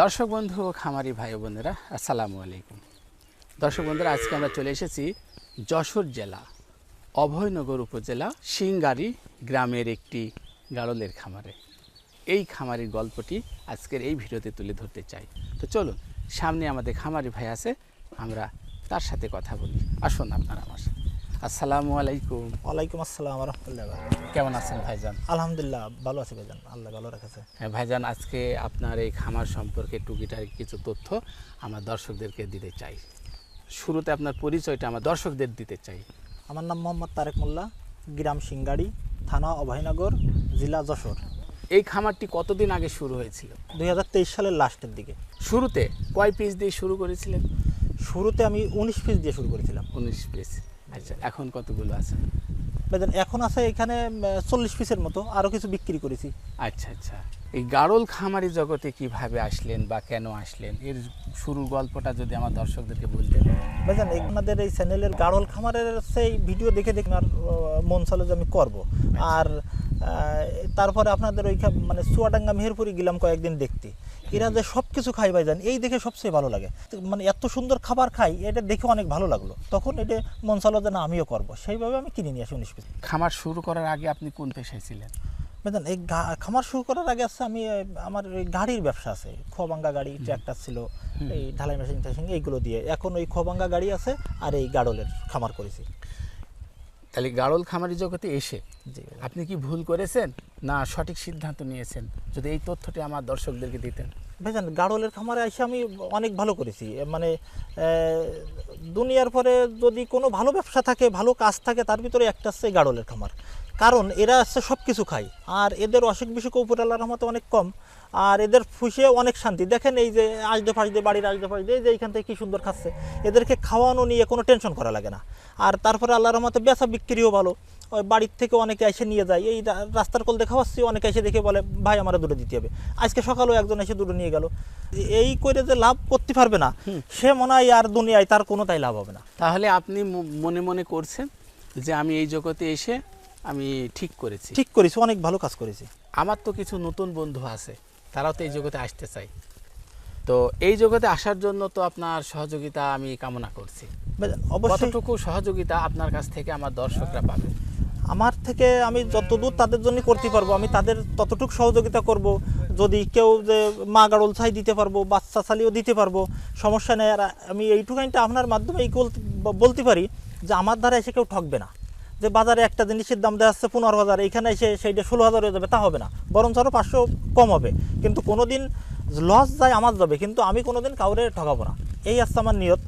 দর্শক বন্ধু ও খামারি ভাই বোনেরা, আসসালামু আলাইকুম। দর্শক বন্ধুরা, আজকে আমরা চলে এসেছি যশোর জেলা, অভয়নগর উপজেলা সিংগারি গ্রামের একটি গাড়লের খামারে। এই খামারির গল্পটি আজকের এই ভিডিওতে তুলে ধরতে চাই। তো চলুন, সামনে আমাদের খামারি ভাই আছে, আমরা তার সাথে কথা বলি। আসুন আপনারা আমার সাথে। আসসালামু আলাইকুম। ওয়ালাইকুম আসসালাম রহমতুল্লাহ কেমন আছেন ভাইজান? আলহামদুলিল্লাহ ভালো আছে ভাইজান। আল্লাহ ভালো রেখেছে। হ্যাঁ, ভাইজান আজকে আপনার এই খামার সম্পর্কে টুকিটাকি কিছু তথ্য আমার দর্শকদেরকে দিতে চাই। শুরুতে আপনার পরিচয়টা আমার দর্শকদের দিতে চাই। আমার নাম মোহাম্মদ তারেক মোল্লা গ্রাম সিংগাড়ি থানা অভয়নগর জেলা যশোর। এই খামারটি কতদিন আগে শুরু হয়েছিল? দুই হাজার তেইশ সালের লাস্টের দিকে। শুরুতে কয় পিস দিয়ে শুরু করেছিলেন? শুরুতে আমি উনিশ পিস দিয়ে শুরু করেছিলাম। উনিশ পিস। আচ্ছা এখন কতগুলো আছে? এখন আছে এখানে চল্লিশ পিসের মতো আরও কিছু বিক্রি করেছি। আচ্ছা আচ্ছা। এই গাড়ল খামারি জগতে কীভাবে আসলেন বা কেন আসলেন? এর শুরুর গল্পটা যদি আমার দর্শকদেরকে বলতেন ভাইজান এই আমাদের এই চ্যানেলের গাড়ল খামারের সেই ভিডিও দেখে দেখে আমার মন চলে যে আমি করব। আর তারপরে আপনাদের ওই মানে চুয়াডাঙ্গা মেহেরপুরি গেলাম কয়েকদিন দেখতে। এরা যে সব কিছু খাই ভাইজান এই দেখে সবচেয়ে ভালো লাগে। মানে এত সুন্দর খাবার খাই এটা দেখে অনেক ভালো লাগল। তখন এটা মন চালো যে না আমিও করব। সেইভাবে আমি কিনে নিয়ে আসি উনিশ পিস। খামার শুরু করার আগে আপনি কোন পেশায় ছিলেন? ভাইজান এই খামার শুরু করার আগে আছে আমি আমার গাড়ির ব্যবসা আছে। খোয়াবাঙ্গা গাড়ি ট্র্যাক্টর ছিল এই ঢালাই মেশিন টেশিন এইগুলো দিয়ে। এখন ওই খোয়াবাঙ্গা গাড়ি আছে আর এই গাড়লের খামার করেছি। তাহলে গাড়ল খামারি জগতে এসে আপনি কি ভুল করেছেন? না, সঠিক সিদ্ধান্ত নিয়েছেন। যদি এই তথ্যটি আমার দর্শকদেরকে দিতেন। ভাইজান গাড়লের খামারে এসে আমি অনেক ভালো করেছি। মানে দুনিয়ার পরে যদি কোনো ভালো ব্যবসা থাকে, ভালো কাজ থাকে, তার ভিতরে একটা এই গাড়লের খামার। কারণ এরা হচ্ছে সব কিছু খায়। আর এদের অসুখ বিসুখ উপরালার রহমতে অনেক কম। আর এদের ফুসে অনেক শান্তি। দেখেন এই যে আসদে ফাসদে বাড়ির আসদে ফাসদে এই যে এইখান থেকে কী সুন্দর খাচ্ছে। এদেরকে খাওয়ানো নিয়ে কোনো টেনশন করা লাগে না। আর তারপরে আল্লাহর রহমতে বেচা বিক্রিও ভালো। বাড়ির থেকে অনেকে এসে নিয়ে যায়। এই রাস্তার কোল দেখা পাচ্ছি অনেকে এসে দেখে বলে ভাই আমার দূরে দিতে হবে। আজকে সকালেও একজন এসে দূরে নিয়ে গেল। এই করে যে লাভ করতে পারবে না সে মনে হয় আর দুনিয়ায় তার কোনো তাই লাভ হবে না। তাহলে আপনি মনে মনে করছেন যে আমি এই জগতে এসে আমি ঠিক করেছি। ঠিক করেছি অনেক ভালো কাজ করেছি। আমার তো কিছু নতুন বন্ধু আছে তারাও তো এই জগতে আসতে চাই তো এই জগতে আসার জন্য তো আপনার সহযোগিতা আমি কামনা করছি? অবশ্যই। কতটুকু সহযোগিতা আপনার কাছ থেকে আমার দর্শকরা পাবে? আমার থেকে আমি যতদূর তাদের জন্য করতে পারব, আমি তাদের ততটুকু সহযোগিতা করব। যদি কেউ যে মা গাড়ল ছাই দিতে পারব, বাচ্চা ছালিও দিতে পারব, সমস্যা নেই। আর আমি এইটুকানটা আপনার মাধ্যমে এই বলতে- পারি যে আমার দ্বারা এসে কেউ ঠকবে না। যে বাজারে একটা জিনিসের দাম দেওয়া যাচ্ছে পনেরো হাজার, এখানে এসে সেইটা ষোলো হাজার হয়ে যাবে, তা হবে না। বরঞ্চ আরও পাঁচশো কম হবে। কিন্তু কোনো দিন লস যায়, আমার যাবে। কিন্তু আমি কোনো দিন কাউরে ঠকাবো না। এই আসছে আমার নিয়ত।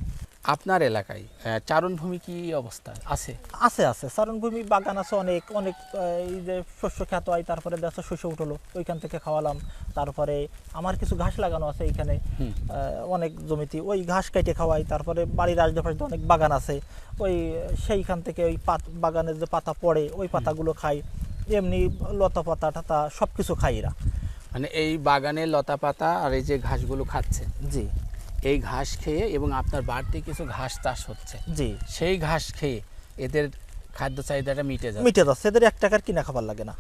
আপনার এলাকায় চারণভূমি কি অবস্থা? আছে? আছে আছে। চারণভূমি বাগান আছে অনেক অনেক এই যে শস্য খ্যাত হয় তারপরে দেখা শস্য উঠল ওইখান থেকে খাওয়ালাম। তারপরে আমার কিছু ঘাস লাগানো আছে এইখানে অনেক জমিতে। ওই ঘাস কেটে খাওয়াই তারপরে বাড়ির আশেপাশে অনেক বাগান আছে। ওই সেইখান থেকে ওই পাত বাগানের যে পাতা পড়ে ওই পাতাগুলো খাই। এমনি লতা পাতা টাতা সব কিছু খাই এরা। মানে এই বাগানে লতা পাতা আর এই যে ঘাসগুলো খাচ্ছে? জি। এই ঘাস খেয়ে এবং আপনার বাড়তি কিছু ঘাস চাষ হচ্ছে। জি। সেই ঘাস খেয়ে এদের খাদ্য চাহিদাটা মিটে যায় মিটে যাচ্ছে এদের এক টাকার কিনা খাবার লাগে না।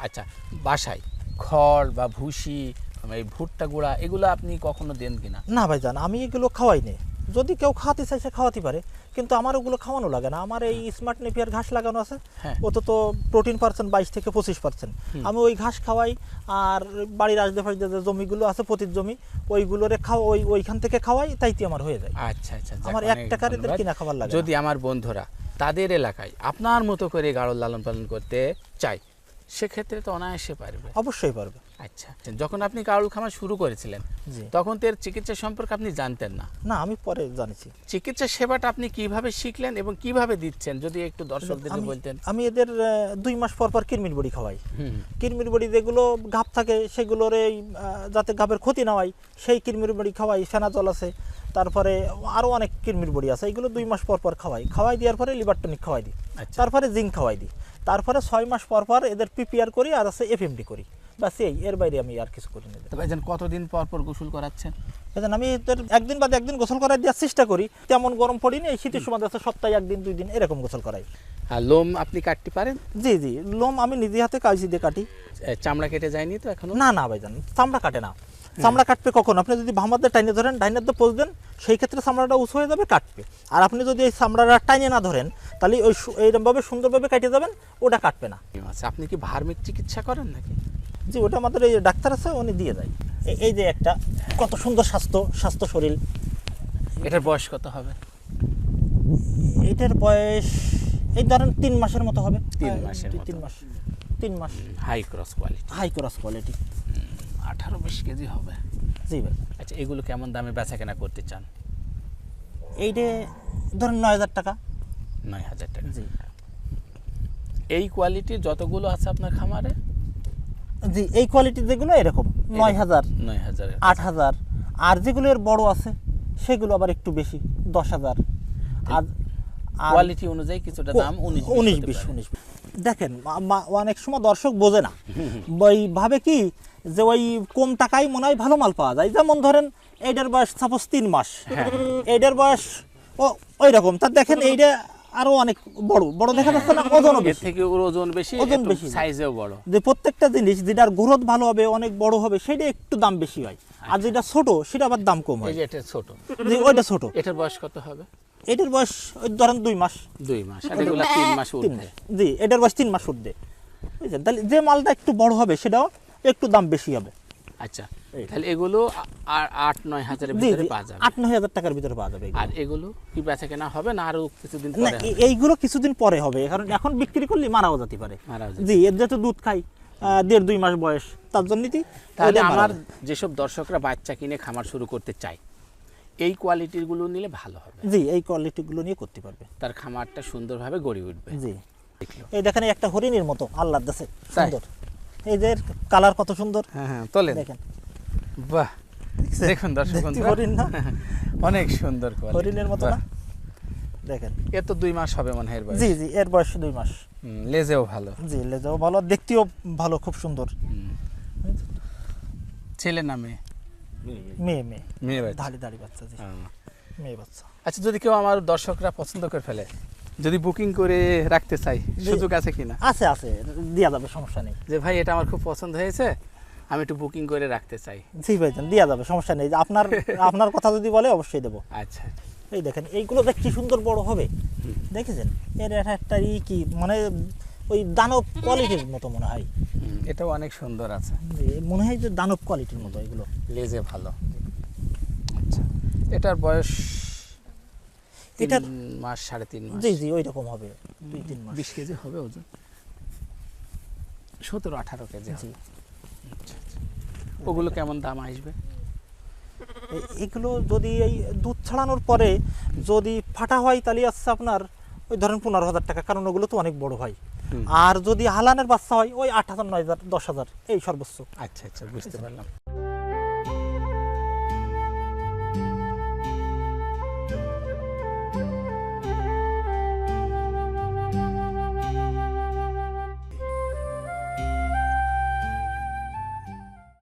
আচ্ছা বাসায় খড় বা ভুসি এই ভুট্টা গুঁড়া এগুলো আপনি কখনো দেন কিনা? না ভাই জান আমি এগুলো খাওয়াই নে। যদি কেউ খাওয়াতে চাইছে খাওয়াতে পারে। কিন্তু আমার ওগুলো খাওয়ানো লাগে না। আমার এই স্মার্ট নেপিয়ার ঘাস লাগানো আছে হ্যাঁ। ওতে তো প্রোটিন পার্সেন্ট বাইশ থেকে পঁচিশ পার্সেন্ট আমি ওই ঘাস খাওয়াই আর বাড়ির আশেপাশে যে জমিগুলো আছে পতির জমি ওইগুলোরে খাওয়া ওই ওইখান থেকে খাওয়াই তাইতে আমার হয়ে যায়। আচ্ছা আচ্ছা আমার এক টাকার এদের কিনা খাবার লাগে যদি আমার বন্ধুরা তাদের এলাকায় আপনার মতো করে গাড়ল লালন পালন করতে চায় সেক্ষেত্রে তো অনায়াসে পারবে। অবশ্যই পারবে। আচ্ছা যখন আপনি গাড়ল খামার শুরু করেছিলেন তখন তো এর চিকিৎসা সম্পর্কে আপনি জানতেন না। না আমি পরে জানেছি। চিকিৎসা সেবাটা আপনি কীভাবে শিখলেন এবং কীভাবে দিচ্ছেন যদি একটু দর্শকদের বলতেন। আমি এদের দুই মাস পর পর কিরমির বড়ি খাওয়াই। কিরমির বড়ি যেগুলো ঘাপ থাকে সেগুলোর এই যাতে ঘাপের ক্ষতি না হয় সেই কিরমির বড়ি খাওয়াই ফেনা জল আছে তারপরে আরও অনেক কিরমির বড়ি আছে এগুলো দুই মাস পর পর খাওয়াই। খাওয়াই দেওয়ার পরে লিভার টনিক খাওয়াই দিই। আচ্ছা। তারপরে জিঙ্ক খাওয়াই দিই। তারপরে ছয় মাস পর পর এদের পিপিআর করি আর আছে এফএমডি করি। বাস এই এর বাইরে আমি আর কিছু করি না। তো ভাইজান কতদিন পর পর গোসল করাচ্ছেন? বুঝলেন, আমি এদের একদিন বাদে একদিন গোসল করাই দেওয়ার চেষ্টা করি তেমন গরম পড়িনি এই শীতের সময় আছে সপ্তাহে একদিন দুই দিন এরকম গোসল করাই। আর লোম আপনি কাটতে পারেন? জি জি লোম আমি নিজে হাতে কাগজি দিয়ে কাটি। চামড়া কেটে যায়নি তো এখনও? না না ভাইজান চামড়া কাটে না। চামড়া কাটবে কখন? আপনি যদি ভামাতে টাইনে ধরেন ডাইনের দিয়ে পোজ দেন সেই ক্ষেত্রে চামড়াটা উঁচু হয়ে যাবে কাটবে। আর আপনি যদি এই চামড়াটা টাইনে না ধরেন তাহলে ওই এইরকমভাবে সুন্দরভাবে কাটে যাবেন ওটা কাটবে না। আচ্ছা আপনি কি ভার্মিক চিকিৎসা করেন নাকি? জি ওটা আমাদের এই ডাক্তার আছে উনি দিয়ে দেয়। এই- এই যে একটা কত সুন্দর স্বাস্থ্য স্বাস্থ্য শরীর। এটার বয়স কত হবে? এটার বয়স এই ধরেন তিন মাসের মতো হবে। তিন হ্যাঁ, মাসের তিন মাস তিন মাস। High cross quality high cross quality আঠারো বিশ কেজি হবে। জি ভাই। আচ্ছা এগুলো কেমন দামে বেচা কেনা করতে চান? এইটা ধরেন নয় হাজার টাকা। নয় হাজার টাকা। জি। এই কোয়ালিটির যতগুলো আছে আপনার খামারে? জি এই কোয়ালিটি যেগুলো এরকম নয় হাজার নয় হাজার আট হাজার। আর যেগুলো এর বড় আছে সেগুলো আবার একটু বেশি দশ হাজার। আর কোয়ালিটি অনুযায়ী কিছুটা দাম উনিশ বিশ উনিশ দেখেন অনেক সময় দর্শক বোঝে না। ওই ভাবে কি যে ওই কম টাকায় মনে হয় ভালো মাল পাওয়া যায়। যেমন ধরেন এইটার বয়স সাপোজ তিন মাস। হ্যাঁ। এইটার বয়স ও ওই রকম তা দেখেন এইটা আরও অনেক বড়। বড় দেখা যাচ্ছে না ওজনও বেশি। থেকে ওজন বেশি ওজন বেশি। সাইজেও বড়। যে প্রত্যেকটা জিনিস যেটার গ্রোথ ভালো হবে অনেক বড় হবে সেটা একটু দাম বেশি হয়। আর যেটা ছোট সেটা আবার দাম কম হয়। এটা ছোট। যে ওইটা ছোট। এটার বয়স কত হবে? এটার বয়স ওই ধরেন দুই মাস। দুই মাস আর এগুলো তিন মাস উঠবে জি এটার বয়স তিন মাস উঠবে। বুঝছেন? তাহলে যে মালটা একটু বড় হবে সেটাও একটু দাম বেশি হবে। আচ্ছা। তাহলে এগুলো আর আট নয় হাজারের ভিতরে পাওয়া যাবে। আট নয় হাজার টাকার ভিতরে পাওয়া যাবে আর এগুলো কি বেচা কেনা হবে না আরও কিছুদিন না এইগুলো কিছুদিন পরে হবে কারণ এখন বিক্রি করলে মারাও যেতে পারে। জি এর যেহেতু দুধ খাই দেড় দুই মাস বয়স তার জন্য তাহলে আমার যেসব দর্শকরা বাচ্চা কিনে খামার শুরু করতে চায় এই কোয়ালিটিরগুলো নিলে ভালো হবে। জি এই কোয়ালিটিগুলো নিয়ে করতে পারবে। তার খামারটা সুন্দরভাবে গড়ে উঠবে। জি। এই দেখেন একটা হরিণের মতো আল্লাহ তাই? সুন্দর। এই যে কালার কত সুন্দর। হ্যাঁ হ্যাঁ তোলেন। দেখেন। বাহ দেখুন দর্শক হরিণ না? অনেক সুন্দর হরিণের মতো না? দেখেন। এ তো দুই মাস হবে মনে হয় জি জি এর বয়স দুই মাস। লেজেও ভালো। জি লেজাও ভালো দেখতেও ভালো খুব সুন্দর। ছেলে না মেয়ে? মেয়ে মেয়ে। মেয়ে দাড়ি দাড়ি বাচ্চা জি। হ্যাঁ। মেয়ে বাচ্চা। আচ্ছা যদি কেউ আমার দর্শকরা পছন্দ করে ফেলে যদি বুকিং করে রাখতে চাই সুযোগ আছে কিনা? আছে আছে দেওয়া যাবে সমস্যা নেই। যে ভাই এটা আমার খুব পছন্দ হয়েছে আমি একটু বুকিং করে রাখতে চাই। জি ভাইজান দেওয়া যাবে সমস্যা নেই। আপনার আপনার কথা যদি বলে অবশ্যই দেবো। আচ্ছা। এই দেখেন এইগুলো দেখ কি সুন্দর বড় হবে। দেখেছেন? এর একটা ই কি মানে ওই দানব কোয়ালিটির মতো মনে হয়। এটাও অনেক সুন্দর আছে। মনে হয় যে দানব কোয়ালিটির মতো এগুলো। লেজে ভালো। আচ্ছা এটার বয়স এটার- মাস সাড়ে তিন মাস। জি জি ওই রকম হবে। দুই তিন মাস। বিশ কেজি হবে ওজন? সতেরো আঠারো কেজি জি। আচ্ছা। ওগুলো কেমন দাম আসবে? এগুলো যদি এই দুধ ছাড়ানোর পরে যদি ফাটা হয় তাহলে আসছে আপনার ওই ধরেন পনেরো হাজার টাকা কারণ ওগুলো তো অনেক বড় হয়। আর যদি হালানের বাচ্চা হয় ওই আট হাজার নয় হাজার দশ হাজার এই সর্বোচ্চ। আচ্ছা আচ্ছা বুঝতে পারলাম।